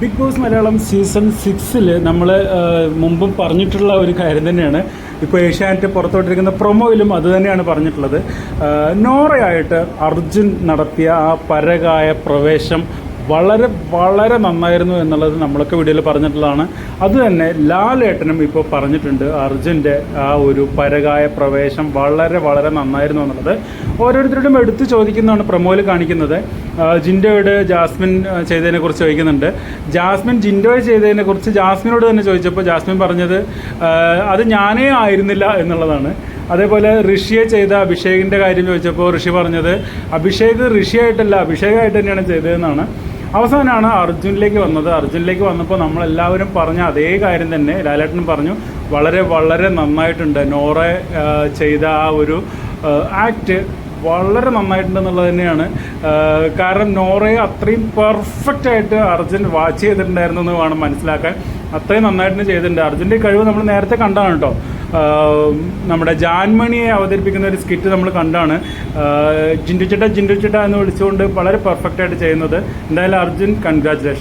Big boss Malayalam season സിക്സിൽ നമ്മൾ മുമ്പും പറഞ്ഞിട്ടുള്ള ഒരു കാര്യം തന്നെയാണ്. ഇപ്പോൾ ഏഷ്യാനെറ്റ് പുറത്തോട്ടിരിക്കുന്ന പ്രൊമോയിലും അത് തന്നെയാണ് പറഞ്ഞിട്ടുള്ളത്. നോറയായിട്ട് അർജുൻ നടത്തിയ ആ പരകായ പ്രവേശം വളരെ വളരെ നന്നായിരുന്നു എന്നുള്ളത് നമ്മളൊക്കെ വീഡിയോയിൽ പറഞ്ഞിട്ടുള്ളതാണ്. അത് തന്നെ ലാലേട്ടനും ഇപ്പോൾ പറഞ്ഞിട്ടുണ്ട് അർജുന്റെ ആ ഒരു പരകായ പ്രവേശം വളരെ വളരെ നന്നായിരുന്നു എന്നുള്ളത്. ഓരോരുത്തരോടും എടുത്തു ചോദിക്കുന്നതാണ് പ്രമോയിൽ കാണിക്കുന്നത്. ജിൻഡോയുടെ ജാസ്മിൻ ചെയ്തതിനെക്കുറിച്ച് ചെയ്തതിനെ കുറിച്ച് ചോദിക്കുന്നുണ്ട്. ജാസ്മിൻ ജിൻഡോയെ ചെയ്തതിനെക്കുറിച്ച് ജാസ്മിനോട് തന്നെ ചോദിച്ചപ്പോൾ ജാസ്മിൻ പറഞ്ഞത് അത് ഞാനേ ആയിരുന്നില്ല എന്നുള്ളതാണ്. അതേപോലെ ഋഷിയെ ചെയ്ത അഭിഷേകിന്റെ കാര്യം ചോദിച്ചപ്പോൾ ഋഷി പറഞ്ഞത് അഭിഷേക് ഋഷിയായിട്ടല്ല അഭിഷേകായിട്ട് തന്നെയാണ് ചെയ്തതെന്നാണ്. അവസാനമാണ് അർജുനിലേക്ക് വന്നത്. അർജുനിലേക്ക് വന്നപ്പോൾ നമ്മളെല്ലാവരും പറഞ്ഞ അതേ കാര്യം തന്നെ ലാലേട്ടനും പറഞ്ഞു. വളരെ വളരെ നന്നായിട്ടുണ്ട്. നോറെ ചെയ്ത ആ ഒരു ആക്ട് വളരെ നന്നായിട്ടുണ്ടെന്നുള്ളത് തന്നെയാണ്. കാരണം നോറയെ അത്രയും പെർഫെക്റ്റ് ആയിട്ട് അർജുൻ വാച്ച് ചെയ്തിട്ടുണ്ടായിരുന്നു എന്ന് വേണം മനസ്സിലാക്കാൻ. അത്രയും നന്നായിട്ട് ചെയ്തിട്ടുണ്ട്. അർജുന്റെ കഴിവ് നമ്മൾ നേരത്തെ കണ്ടാണ് കേട്ടോ. നമ്മുടെ ജാൻമണിയെ അവതരിപ്പിക്കുന്ന ഒരു സ്കിറ്റ് നമ്മൾ കണ്ടാണ്. ജിൻഡു ചിട്ട എന്ന് വിളിച്ചുകൊണ്ട് വളരെ പെർഫെക്റ്റായിട്ട് ചെയ്യുന്നത്. എന്തായാലും അർജുൻ കൺഗ്രാറ്റുലേഷൻ